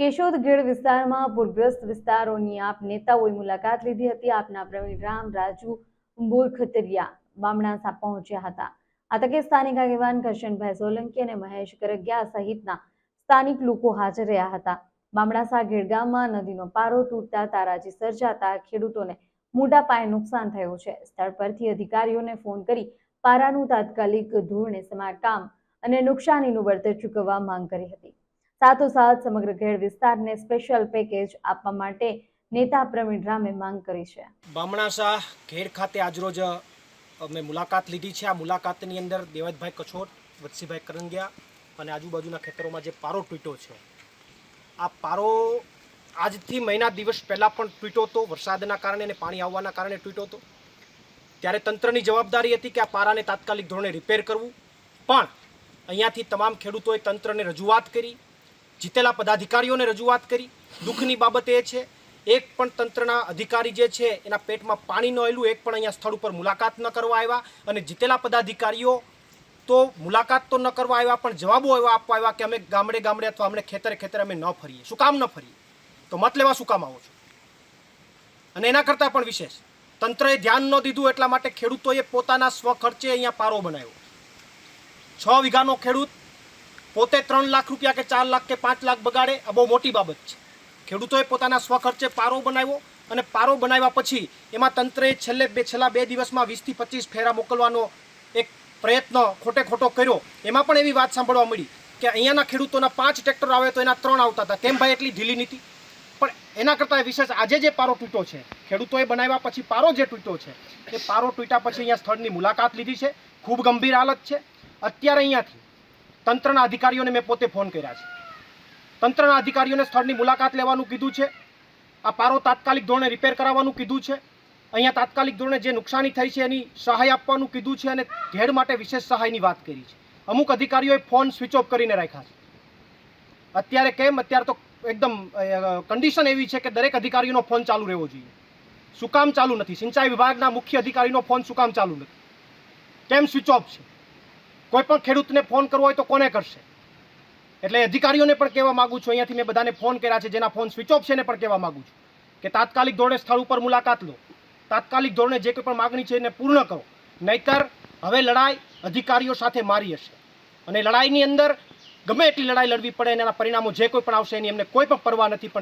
કેશોદ ગીર વિસ્તારમાં પૂરગ્રસ્ત વિસ્તારોની આપ નેતાઓએ મુલાકાત લીધી હતી. આપના પ્રવીણ રામ, રાજુ બોરખતરિયા બામણાસા પહોંચ્યા હતા. આ તકે સ્થાનિક આગેવાન કરશનભાઈ સોલંકી અને મહેશ કરગિયા સહિતના સ્થાનિક લોકો હાજર રહ્યા હતા. બામણાસા ગામમાં નદીનો પારો તૂટતા તારાજી સર્જાતા ખેડૂતોને મોટા પાયે નુકસાન થયું છે. સ્થળ પરથી અધિકારીઓને ફોન કરી પારાનું તાત્કાલિક ધોરણે સમારકામ અને નુકસાનીનું વળતર ચૂકવવા માંગ કરી હતી. સાથોસાથ સમગ્ર ઘેડ વિસ્તારને સ્પેશિયલ પેકેજ આપવા માટે નેતા પ્રવીણ રામે માંગ કરી છે. બામણાસા ઘેડ ખાતે આજરોજ અમે મુલાકાત લીધી છે. આ મુલાકાતની અંદર દેવતભાઈ કછોર, વત્સીભાઈ કરંગિયા અને આજુબાજુના ખેતરોમાં જે પારો તૂટ્યો છે. આ પારો આજથી મહિના દિવસ પહેલાં પણ તૂટ્યો હતો. વરસાદના કારણે અને પાણી આવવાના કારણે તૂટ્યો હતો. ત્યારે તંત્રની જવાબદારી હતી કે આ પારાને તાત્કાલિક ધોરણે રિપેર કરવું. પણ અહીંયાથી તમામ ખેડૂતોએ તંત્રને રજૂઆત કરી. જીતેલા પદાધિકારીઓને રજૂઆત કરી. દુઃખની બાબત એ છે, એક પણ તંત્રના અધિકારી જે છે, એના પેટમાં પાણી ન આવેલું એક પણ અહીંયા સ્થળ ઉપર મુલાકાત ન કરવા આવ્યા અને જીતેલા પદાધિકારીઓ તો મુલાકાત તો ન કરવા આવ્યા, પણ જવાબો એવા આપવા આવ્યા કે અમે ગામડે ગામડે અથવા અમને ખેતરે ખેતરે અમે ન ફરીએ. શું કામ ન ફરીએ? તો મત લેવા શું કામ આવો છો? અને એના કરતાં પણ વિશેષ, તંત્રએ ધ્યાન ન દીધું એટલા માટે ખેડૂતોએ પોતાના સ્વખર્ચે અહીંયા પારો બનાવ્યો. છ વીઘાનો ખેડૂત પોતે ત્રણ લાખ રૂપિયા કે ચાર લાખ કે પાંચ લાખ બગાડે, આ બહુ મોટી બાબત છે. ખેડૂતોએ પોતાના સ્વખર્ચે પારો બનાવ્યો અને પારો બનાવ્યા પછી એમાં તંત્રએ છેલ્લે બે, છેલ્લા બે દિવસમાં વીસથી પચીસ ફેરા મોકલવાનો એક પ્રયત્ન ખોટે ખોટો કર્યો. એમાં પણ એવી વાત સાંભળવા મળી કે અહીંયાના ખેડૂતોના પાંચ ટ્રેક્ટર આવે તો એના ત્રણ આવતા હતા. કેમ ભાઈ એટલી ઢીલી નીતિ. પણ એના કરતાં વિશેષ આજે જે પારો તૂટ્યો છે, ખેડૂતોએ બનાવ્યા પછી પારો જે તૂટ્યો છે, એ પારો તૂટ્યા પછી અહીંયા સ્થળની મુલાકાત લીધી છે. ખૂબ ગંભીર હાલત છે. અત્યારે અહીંયાથી તંત્રના અધિકારીઓને મેં પોતે ફોન કર્યા છે. તંત્રના અધિકારીઓને સ્થળની મુલાકાત લેવાનું કીધું છે. આ પારો તાત્કાલિક ધોરણે રિપેર કરાવવાનું કીધું છે. અહીંયા તાત્કાલિક ધોરણે જે નુકસાની થઈ છે એની સહાય આપવાનું કીધું છે અને ઘેડ માટે વિશેષ સહાયની વાત કરી છે. અમુક અધિકારીઓએ ફોન સ્વિચ ઓફ કરીને રાખ્યા છે. અત્યારે કેમ? અત્યારે તો એકદમ કન્ડિશન એવી છે કે દરેક અધિકારીનો ફોન ચાલુ રહેવો જોઈએ. શું કામ ચાલુ નથી? સિંચાઈ વિભાગના મુખ્ય અધિકારીનો ફોન શું કામ ચાલુ નથી? કેમ સ્વિચ ઓફ છે? કોઈ પણ ખેડૂતને ફોન કરવો હોય તો કોને કરશે? એટલે અધિકારીઓને પણ કહેવા માગું છું, અહીંયાથી મેં બધાને ફોન કર્યા છે, જેના ફોન સ્વિચ ઓફ છે એને પણ કહેવા માગું છું કે તાત્કાલિક ધોરણે સ્થળ ઉપર મુલાકાત લો. તાત્કાલિક ધોરણે જે કોઈ પણ માગણી છે એને પૂર્ણ કરો. નહીતર હવે લડાઈ અધિકારીઓ સાથે મારી હશે. અને લડાઈની અંદર ગમે એટલી લડાઈ લડવી પડે એના પરિણામો જે કોઈ પણ આવશે એની એમને કોઈ પણ પરવા નથી પણ